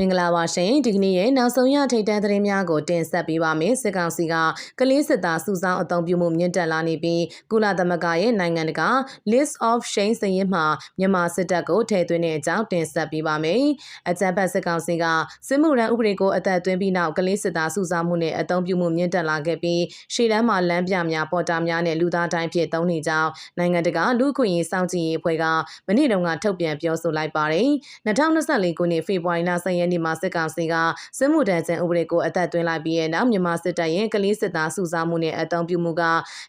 မင်္ဂလာပါရှင်ဒီကနေ့ရဲ့နောက်ဆုံးရထိတ်တန့်သတင်းများကိုတင်ဆက်ပေးပါမယ်စစ်ကောင်စီကကလေးစစ်သားစုဆောင်းအုံပြုမှုမြင့်တက်လာနေပြီးကုလသမဂ္ဂရဲ့နိုင်ငံတကာ list of shame စရင်မှာမြန်မာစစ်တပ်ကိုထည့်သွင်းတဲ့အကြောင်းတင်ဆက်ပေးပါမယ်အကြံဖတ်စစ်ကောင်စီကစစ်မှုရန်ဥပဒေကိုအသက်သွင်းပြီးနောက်ကလေးစစ်သားစုဆောင်းမှုနဲ့အုံပြုမှုမြင့်တက်လာခဲ့ပြီးရှေ့တန်းမှာလမ်းပြများပေါ်တာများနဲ့လူသားတိုင်းဖြစ်သုံးနေကြောင်းနိုင်ငံတကာလူ့ခွင့်ရေးစောင့်ကြည့်ရေးအဖွဲ့ကမနေ့တုန်းကထုတ်ပြန်ပြောဆိုလိုက်ပါတယ်2024ခုနှစ်ဖေဖော်ဝါရီလ10ရက်နေ့မှာစစ်ကောင်စီကစစ်မှုထမ်းခြင်းဥပဒေကိုအသက်သွင်းလိုက်ပြီးတဲ့နောက်မြန်မာစစ်တပ်ရဲ့ကလေးစစ်သားစုဆောင်းမှုနဲ့အသုံးပြုမှုက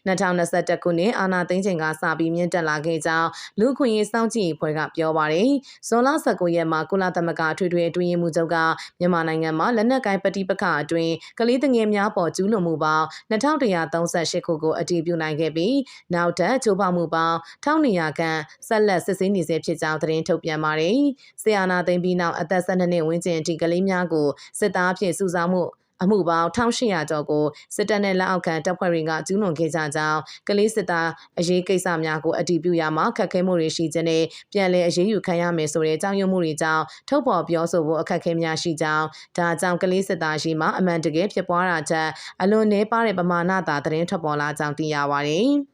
2021ခုနှစ်အာဏာသိမ်းချိန်ကစပြီးမြင့်တက်လာခဲ့ကြောင်းလူခွင့်ရေးစောင့်ကြည့်ရေးဖွဲ့ကပြောပါတယ်။ဇွန်လ19ရက်မှာကုလသမဂ္ဂထွေထွေအတွင်းရေးမှူးချုပ်ကမြန်မာနိုင်ငံမှာလက်နက်ကိုင်ပဋိပက္ခအတွင်းကလေးငယ်များပေါ်ကျူးလွန်မှုပေါင်း2138ခုကိုအတည်ပြုနိုင်ခဲ့ပြီးနောက်ထပ်ချိုးဖောက်မှုပေါင်း1200ခန့်ဆက်လက်စစ်ဆေးနေဆဲဖြစ်ကြောင်းသတင်းထုတ်ပြန်ပါတယ်။ဆီယနာသိမ်းပြီးနောက်အသက်12နှစ်ဝန်းကျင်အထိကလေးများကိုစစ်သားဖြင့်စုဆောင်းမှုအမှုပေါင်း1800ကျော်ကိုစစ်တပ်နဲ့လက်အောက်ခံတပ်ဖွဲ့တွေကကျူးလွန်ခဲ့ကြကြောင်းကလေးစစ်သားအရေးကိစ္စများကိုအတည်ပြုရမှာခက်ခဲမှုတွေရှိခြင်းနဲ့ပြန်လည်အရေးယူခံရမယ်ဆိုတဲ့ကြောင်းရုံမှုတွေကြောင့်ထုတ်ဖော်ပြောဆိုဖို့အခက်အခဲများရှိကြောင်းဒါကြောင့်ကလေးစစ်သားရှိမှအမှန်တကယ်ဖြစ်ပွားတာချက်အလွန်နှဲပါတဲ့ပမာဏသာသတင်းထွက်ပေါ်လာကြောင်းသိရပါတယ်။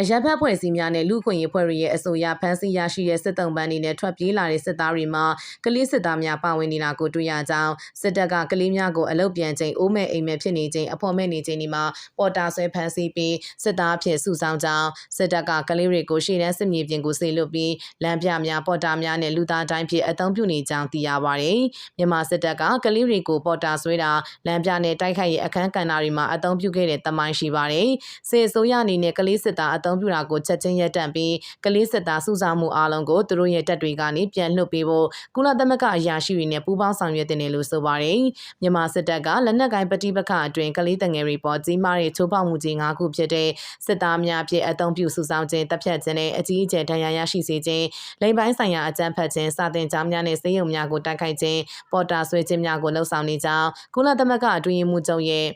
အရက်ဖက်ဖွဲ့စည်းများနဲ့လူခွင့်ရေးဖွဲ့တွေရဲ့အဆိုအရဖမ်းဆီးရရှိတဲ့စစ်တုံးပန်းတွေနဲ့ထွက်ပြေးလာတဲ့စစ်သားတွေမှာကလေးစစ်သားများပါဝင်နေတာကိုတွေ့ရကြောင်းစစ်တပ်ကကလေးများကိုအလုတ်ပြန်ချိန်အိုးမဲ့အိမ်မဲ့ဖြစ်နေချိန်အဖော်မဲ့နေချိန်ဒီမှာပေါ်တာဆွဲဖမ်းဆီးပြီးစစ်သားဖြစ်စုဆောင်ကြောင်းစစ်တပ်ကကလေးတွေကိုရှေ့တန်းစစ်မြေပြင်ကိုဆေလွတ်ပြီးလမ်းပြများပေါ်တာများနဲ့လူသားတိုင်းဖြစ်အသုံးပြုနေကြောင်းသိရပါတယ်။မြန်မာစစ်တပ်ကကလေးတွေကိုပေါ်တာဆွဲတာလမ်းပြနဲ့တိုက်ခိုက်ရေးအခန်းကဏ္ဍတွေမှာအသုံးပြုခဲ့တဲ့တမိုင်းရှိပါတယ်။စစ်အစိုးရအနေနဲ့ကလေးစစ်သားအသုံးပြုတာကိုချက်ချင်းရပ်တန့်ပြီးကလေးစစ်သားစုဆောင်မှုအားလုံးကိုသူတို့ရဲ့တပ်တွေကနေပြန်လွှတ်ပေးဖို့ကုလသမဂ္ဂအရာရှိတွေနဲ့ပူးပေါင်းဆောင်ရွက်တင်တယ်လို့ဆိုပါတယ်။မြန်မာစစ်တပ်ကလက်နက်ကိုင်ပဋိပက္ခအတွင်းကလေးတငယ်တွေပေါ်ကြီးမားတဲ့ချိုးဖောက်မှုကြီး၅ခုဖြစ်တဲ့စစ်သားများအဖြစ်အသုံးပြုစုဆောင်ခြင်းတပ်ဖြတ်ခြင်းနဲ့အကြီးအကျယ်ဒဏ်ရာရရှိစေခြင်းလိမ်ပိုင်းဆိုင်ရာအကြမ်းဖက်ခြင်းစာတင်ကြားများနဲ့စေယုံများကိုတိုက်ခိုက်ခြင်းပေါ်တာဆွဲခြင်းများကိုလှုံ့ဆော်နေကြောင်းကုလသမဂ္ဂအတွင်းမှုချုပ်ရဲ့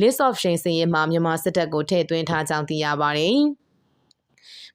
list of shame စင်ရင်မှာမြန်မာစစ်တပ်ကိုထည့်သွင်းထားကြောင်းသိရပါတယ်။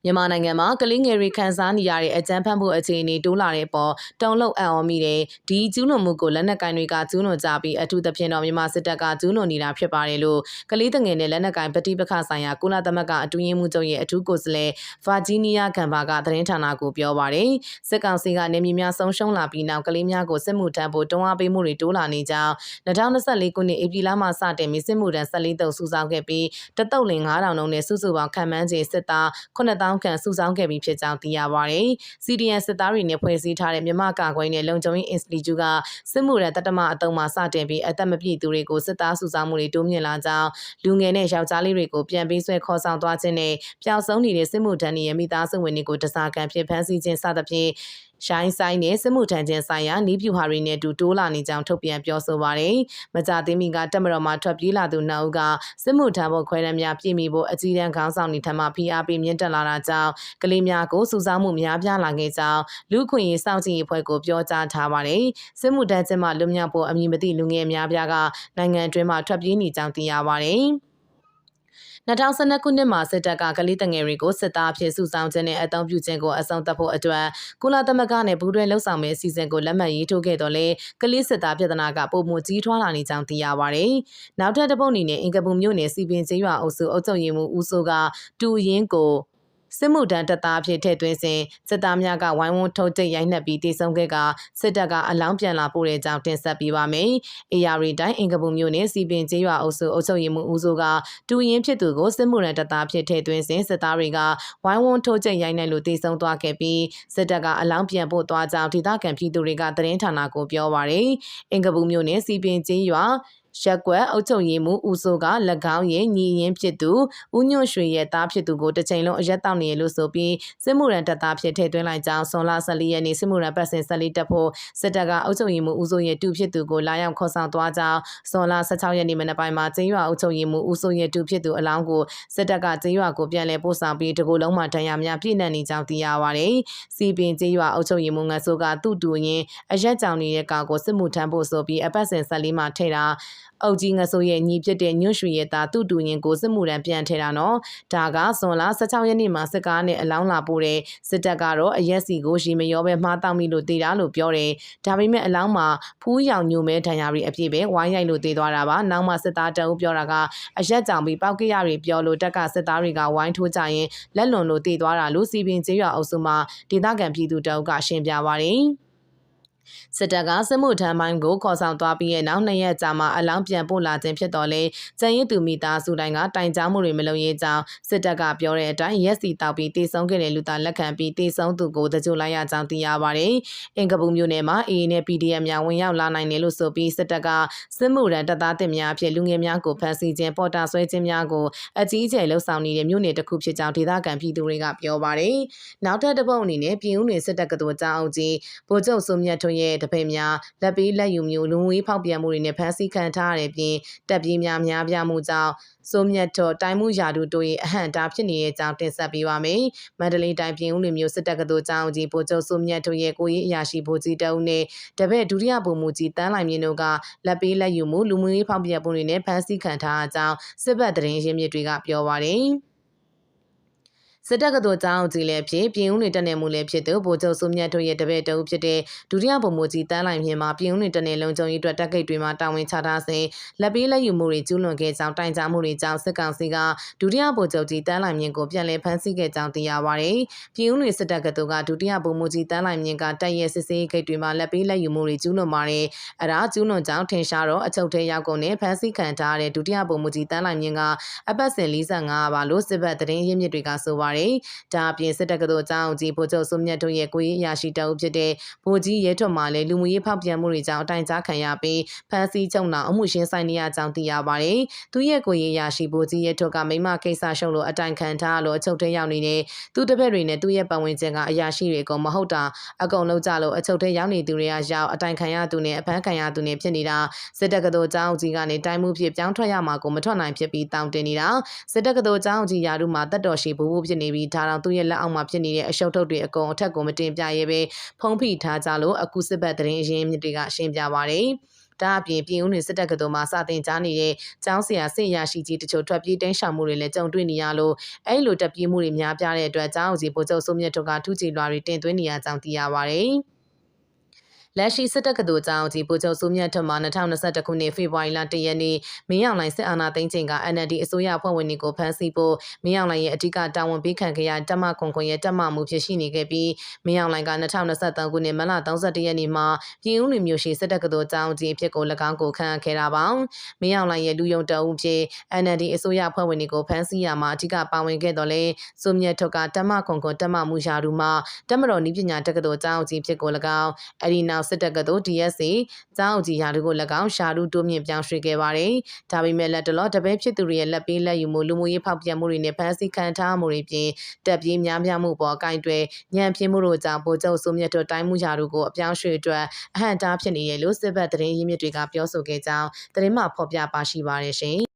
မြန်မာနိုင်ငံမှာကလေးငယ်တွေခံစားနေရတဲ့အကြမ်းဖက်မှုအခြေအနေတိုးလာတဲ့ပေါ်တုံ့လောက်အံ့ဩမိတယ်ဒီကျူးလွန်မှုကိုလက်နက်ကိုင်တွေကကျူးလွန်ကြပြီးအထူးသဖြင့်တော့မြန်မာစစ်တပ်ကကျူးလွန်နေတာဖြစ်ပါတယ်လို့ကလေးငယ်နဲ့လက်နက်ကိုင်ပဋိပက္ခဆိုင်ရာကုလသမဂ္ဂအတွင်းရေးမှူးချုပ်ရဲ့အထူးကိုယ်စားလှယ်ဗာဂျီးနီးယားကမ်ဘာကသတင်းဌာနကိုပြောပါတယ်စစ်ကောင်စီကနေမြေများဆုံးရှုံးလာပြီးနောက်ကလေးများကိုစစ်မှုထမ်းဖို့တွန်းအားပေးမှုတွေတိုးလာနေကြောင်း2024ခုနှစ်ဧပြီလမှစတင်ပြီးစစ်မှုထမ်း14တုပ်စုဆောင်းခဲ့ပြီးတတုပ်လင်9000လုံးနဲ့စုစုပေါင်းခံမှန်းခြေစစ်သား9000 000ခန့်စုဆောင်းခဲ့ပြီးဖြစ်ကြောင်းသိရပါတယ်။ CDN စစ်သားတွေနဲ့ဖွဲ့စည်းထားတဲ့မြမကာကွယ်နဲ့လုံခြုံရေး Institute ကစစ်မှုရန်တတမအတုံးမှာစတင်ပြီးအသက်မပြည့်သူတွေကိုစစ်သားစုဆောင်းမှုတွေတိုးမြင့်လာကြောင်းလူငယ်နဲ့ယောက်ျားလေးတွေကိုပြန်ပြီးဆွဲခေါ်ဆောင်သွားခြင်းနဲ့ပျောက်ဆုံးနေတဲ့စစ်မှုထမ်းတွေရဲ့မိသားစုဝင်တွေကိုတစားကန်ဖြစ်ဖမ်းဆီးခြင်းစသဖြင့် ရှိုင်းဆိုင်နဲ့စစ်မှုထမ်းခြင်းဆိုင်ရာနီးပြူဟာတွေနဲ့တူတိုးလာနေကြောင်းထုတ်ပြန်ပြောဆိုပါတယ်။မကြသေးမီကတက်မတော်မှာထွက်ပြေးလာသူနှစ်ဦးကစစ်မှုထမ်းဖို့ခွဲရမ်းများပြည်မိဖို့အကြီးတန်းခေါင်းဆောင်တွေထံမှဖိအားပေးမြင့်တက်လာတာကြောင့်ကလေးများကိုစုဆောင်းမှုများပြားလာခဲ့ကြောင်းလူခွင့်ရေးစောင့်ကြည့်ရေးအဖွဲ့ကိုပြောကြားထားပါတယ်။စစ်မှုထမ်းခြင်းမှလွတ်မြောက်ဖို့အမည်မသိလူငယ်များပြားကနိုင်ငံအတွင်းမှာထွက်ပြေးနေကြောင်းသိရပါတယ်။ 2012ခုနှစ်မှာစစ်တပ်ကကလေးတငယ်တွေကိုစစ်သားအဖြစ်စုဆောင်းခြင်းနဲ့အသုံးပြုခြင်းကိုအဆုံးသတ်ဖို့အတွက်ကုလသမဂ္ဂနဲ့ပူးတွဲလှုပ်ဆောင်မယ့်အစီအစဉ်ကိုလက်မှတ်ရေးထိုးခဲ့တော့လေကလေးစစ်သားပြည်ထနာကပုံမှုကြီးထွားလာနေကြောင်းသိရပါတယ်။နောက်ထပ်တစ်ပုတ်အနေနဲ့အင်ကပူမြို့နယ်စီပင်ကျေးရွာအုပ်စုအုပ်ချုပ်ရေးမှူးဦးစိုးကတူရင်ကို စစ်မှုထမ်းတပ်သားဖြစ်ထည့်သွင်းစဉ်စစ်သားများကဝိုင်းဝန်းထုတ်ကျိတ်ရိုက်နှက်ပြီးတေဆုံးခဲ့ကစစ်တပ်ကအလောင်းပြန်လာပို့တဲ့ကြောင်းတင်ဆက်ပေးပါမယ်။ AR တိုင်းအင်ကပူမျိုးနဲ့စီပင်ကျေးရွာအုပ်စုအုပ်ချုပ်ရေးမှူးဦးစိုးကတူရင်ဖြစ်သူကိုစစ်မှုထမ်းတပ်သားဖြစ်ထည့်သွင်းစဉ်စစ်သားတွေကဝိုင်းဝန်းထုတ်ကျိတ်ရိုက်နှက်လို့တေဆုံးသွားခဲ့ပြီးစစ်တပ်ကအလောင်းပြန်ပို့သွားကြောင်းဒေသခံပြည်သူတွေကသတင်းဌာနကိုပြောပါရယ်။အင်ကပူမျိုးနဲ့စီပင်ကျေးရွာ ရက်ကွက်အုပ်ချုပ်ရေးမှူးဦးစိုးက၎င်းရဲ့ညီရင်းဖြစ်သူဦးညွန့်ရွှေရဲ့သားဖြစ်သူကိုတစ်ချိန်လုံးအရက်တောက်နေလို့ဆိုပြီးစစ်မှုရန်တပ်သားဖြစ်ထည့်သွင်းလိုက်ကြောင်းဆွန်လ14ရက်နေ့စစ်မှုရန်ပတ်စဉ်14တပ်ဖို့စစ်တပ်ကအုပ်ချုပ်ရေးမှူးဦးစိုးရဲ့တူဖြစ်သူကိုလာရောက်ခေါ်ဆောင်သွားကြောင်းဆွန်လ16ရက်နေ့မနက်ပိုင်းမှာကျင်းရွာအုပ်ချုပ်ရေးမှူးဦးစိုးရဲ့တူဖြစ်သူအလောင်းကိုစစ်တပ်ကကျင်းရွာကိုပြန်လည်ပို့ဆောင်ပြီးတကူလုံးမှာဒဏ်ရာများပြည့်နှက်နေကြောင်းသိရပါတယ်။စီပင်ကျင်းရွာအုပ်ချုပ်ရေးမှူးငတ်ဆိုးကသူ့တူရင်အရက်ကြောင်နေတဲ့ကောင်ကိုစစ်မှုထမ်းဖို့ဆိုပြီးအပတ်စဉ်14မှာထိတာအုတ်ကြီးငဆိုးရဲ့ညီဖြစ်တဲ့ညွန့်ရွှေရဲ့သားသူ့တူရင်ကိုစစ်မှုရန်ပြန်ထဲတာနော်ဒါကဇွန်လ16ရက်နေ့မှာစစ်ကားနဲ့အလောင်းလာပို့တဲ့စစ်တပ်ကတော့အရက်စီကိုရီမရောပဲမှားတောက်မိလို့တည်တာလို့ပြောတယ်ဒါပေမဲ့အလောင်းမှာဖူးရောင်ညိုမဲဒဏ်ရာတွေအပြည့်ပဲဝိုင်းရိုက်လို့တည်သွားတာပါနောက်မှစစ်သားတအုပ်ပြောတာကအရက်ကြောင်ပြီးပောက်ကရတွေပြောလို့တက်ကစစ်သားတွေကဝိုင်းထိုးကြရင်လက်လွန်လို့တည်သွားတာလို့စီပင်ကျေးရွာအုပ်စုမှာဒေသခံပြည်သူတအုပ်ကရှင်းပြပါတယ် စစ်တပ်ကစစ်မှုထမ်းပိုင်းကိုခေါ်ဆောင်သွားပြီးတဲ့နောက်နှစ်ရက်ကြာမှအလောင်းပြန်ပို့လာခြင်းဖြစ်တော်လဲကျန်ရည်သူမိသားစုတိုင်းကတိုင်ကြားမှုတွေမလုပ်ရဲကြောင်းစစ်တပ်ကပြောတဲ့အတိုင်းရက်စီတောက်ပြီးတေဆုံးခဲ့တဲ့လူသားလက်ခံပြီးတေဆုံးသူကိုတကြိုလိုက်ရကြောင်းသိရပါတယ်။အင်ကပူမျိုးနယ်မှာ AA နဲ့ PDF များဝင်ရောက်လာနိုင်တယ်လို့ဆိုပြီးစစ်တပ်ကစစ်မှုရန်တပ်သားတင်များအဖြစ်လူငယ်များကိုဖမ်းဆီးခြင်းပေါ်တာဆွဲခြင်းများကိုအကြီးအကျယ်လှုပ်ဆောင်နေတဲ့မြို့နယ်တစ်ခုဖြစ်ကြောင်းဒေသခံပြည်သူတွေကပြောပါတယ်။နောက်ထပ်တစ်ပုတ်အနေနဲ့ပြည်ဦးနယ်စစ်တပ်ကတော်ကြောင်းအောင်ကြီးဗိုလ်ချုပ်စုံမြတ်ထွန်းရဲ့တပည့်များလက်ပေးလက်ယူမျိုးလူငွေဖောက်ပြန်မှုတွေနဲ့ဖမ်းဆီးခံထားရတဲ့ပြင်တပ်ပြေးများများပြားမှုကြောင့်စိုးမြတ်တော်တိုင်းမှုရာထူးတို့ရဲ့အဟန့်တားဖြစ်နေတဲ့အကြောင်းတင်ဆက်ပေးပါမယ်။မန္တလေးတိုင်းပြည်ဦးလွင်မျိုးစစ်တပ်ကတော်ကြောင်းကြီးဗိုလ်ချုပ်စိုးမြတ်တို့ရဲ့ကိုရေးအရာရှိဗိုလ်ကြီးတအုပ်နဲ့တပည့်ဒုတိယဗိုလ်မှူးကြီးတန်းလိုက်မြင့်တို့ကလက်ပေးလက်ယူမှုလူမှုရေးဖောက်ပြန်မှုတွေနဲ့ဖမ်းဆီးခံထားအကြောင်းစစ်ဘက်သတင်းရင်းမြစ်တွေကပြောပါရယ်။ စစ်တပ်ကတော်ကြောင်းကြီးလည်းဖြစ်ပြည်ဦးနေတက်နေမှုလည်းဖြစ်သူဗိုလ်ချုပ်စုမြတ်တို့ရဲ့တပည့်တအုပ်ဖြစ်တဲ့ဒုတိယဗိုလ်မှူးကြီးတန်းလိုက်မြင့်မှာပြည်ဦးနေတက်နေလုံခြုံရေးအတွက်တက်ကိတ်တွေမှာတာဝန်ချထားစဉ်လက်ပေးလက်ယူမှုတွေကျူးလွန်ခဲ့ကြောင်းတိုင်ကြားမှုတွေကြောင့်စစ်ကောင်စီကဒုတိယဗိုလ်ချုပ်ကြီးတန်းလိုက်မြင့်ကိုပြန်လည်ဖမ်းဆီးခဲ့ကြောင်းသိရပါတယ်။ပြည်ဦးနေစစ်တပ်ကတော်ကဒုတိယဗိုလ်မှူးကြီးတန်းလိုက်မြင့်ကတပ်ရဲစစ်ဆေးကိတ်တွေမှာလက်ပေးလက်ယူမှုတွေကျူးလွန်ပါတယ်။အဲဒါကျူးလွန်ကြောင်းထင်ရှားတော့အချုပ်ထဲရောက်ကုန်နဲ့ဖမ်းဆီးခံထားရတဲ့ဒုတိယဗိုလ်မှူးကြီးတန်းလိုက်မြင့်ကအပတ်စဉ်45ပါလို့စစ်ဘက်သတင်းရင်းမြစ်တွေကဆိုပါတယ်။ဒါအပြင်စစ်တပ်ကတော်အကြောင်းကြီးဗိုလ်ချုပ်စုမြတ်တို့ရဲ့ကိုရေးအရာရှိတအုပ်ဖြစ်တဲ့ဗိုလ်ကြီးရဲထွတ်မှလည်းလူမှုရေးဖောက်ပြန်မှုတွေကြောင့်အတိုင်ကြားခံရပြီးဖမ်းဆီးချုပ်နှောင်အမှုရှင်းဆိုင်နေရကြောင်းသိရပါတယ်။သူရဲ့ကိုရေးအရာရှိဗိုလ်ကြီးရဲထွတ်ကမိမကိစ္စရှုံလို့အတိုင်ခံထားလို့အချုပ်ထဲရောက်နေတဲ့သူတပည့်တွေနဲ့သူ့ရဲ့ပတ်ဝန်းကျင်ကအရာရှိတွေအကုန်မဟုတ်တာအကုန်လုံးကြလို့အချုပ်ထဲရောက်နေသူတွေကရောက်အတိုင်ခံရသူနဲ့အဖမ်းခံရသူနဲ့ဖြစ်နေတာစစ်တပ်ကတော်အကြောင်းကြီးကနေတိုင်းမှုဖြစ်ပြောင်းထွက်ရမှာကိုမထွက်နိုင်ဖြစ်ပြီးတောင်းတင်နေတာစစ်တပ်ကတော်အကြောင်းကြီးယာရုမှာတက်တော်ရှိဘူဘူဖြစ်နေပြီးဒါတော့သူ့ရဲ့လက်အောက်မှာဖြစ်နေတဲ့အရှုပ်ထုတ်တွေအကုန်အထက်ကိုမတင်ပြရဲပဲဖုံးဖိထားကြလို့အခုစစ်ဘက်သတင်းရင်းမြစ်တွေကရှင်းပြပါတယ်ဒါအပြင်ပြည်ဦးနေစစ်တပ်ကတော်မှာစတင်ကြားနေတဲ့ကျောင်းဆရာစစ်ရရှိကြီးတချို့ထွက်ပြေးတင်းရှောင်မှုတွေလည်းကြုံတွေ့နေရလို့အဲ့လိုတက်ပြေးမှုတွေများပြားတဲ့အတွက်ကျောင်းအောင်စီဗိုလ်ချုပ်စိုးမြတ်တို့ကထူးချီလွာတွေတင်သွင်းနေရကြောင်းသိရပါတယ်။ လက်ရှိစစ်တပ်ကတော်ကြောင်းကြီးဗိုလ်ချုပ်စိုးမြတ်ထွန်းမှာ2021ခုနှစ်ဖေဖော်ဝါရီလ1ရက်နေ့မင်းအောင်လှိုင်စစ်အာဏာသိမ်းချိန်က NLD အစိုးရအဖွဲ့ဝင်တွေကိုဖမ်းဆီးဖို့မင်းအောင်လှိုင်ရဲ့အဓိကတာဝန်ပေးခံခဲ့ရတက်မခွန်ခွန်ရဲ့တက်မမှုဖြစ်ရှိနေခဲ့ပြီးမင်းအောင်လှိုင်က2023ခုနှစ်မလ31ရက်နေ့မှာပြည်ဦးလွင်မျိုးရှိစစ်တပ်ကတော်ကြောင်းကြီးအဖြစ်ကို၎င်းကိုခန့်အပ်ခဲ့တာပါမင်းအောင်လှိုင်ရဲ့လူယုံတအုပ်ဖြစ် NLD အစိုးရအဖွဲ့ဝင်တွေကိုဖမ်းဆီးရမှာအဓိကပါဝင်ခဲ့တော်လဲစိုးမြတ်ထွန်းကတက်မခွန်ခွန်တက်မမှုရာထူမှာတက်မတော်ဤပညာတက္ကသိုလ်ကြောင်းကြီးဖြစ်ကို၎င်းအဒီနောက်စစ်တပ်ကတော် DSC ကျောင်းအကြီးရာတို့ကို၎င်းရှာလူတိုးမြင့်ပြောင်းရွှေ့ခဲ့ပါတယ်။ဒါပေမဲ့လက်တလောတပည့်ဖြစ်သူတွေရဲ့လက်ပေးလက်ယူမှုလူမှုရေးဖောက်ပြန်မှုတွေနဲ့ဖမ်းဆီးခံထားမှုတွေပြင်တက်ပြေးများပြားမှုပေါ်ကင်တွယ်ညံပြင်းမှုတို့ကြောင့်ဗိုလ်ချုပ်စုမြတ်တို့တိုင်းမှုရာတို့ကိုအပြောင်းရွှေ့အတွက်အဟန့်တားဖြစ်နေရလို့စစ်ဘက်သတင်းရင်းမြစ်တွေကပြောဆိုခဲ့ကြောင်းသတင်းမှဖော်ပြပါရှိပါတယ်ရှင်။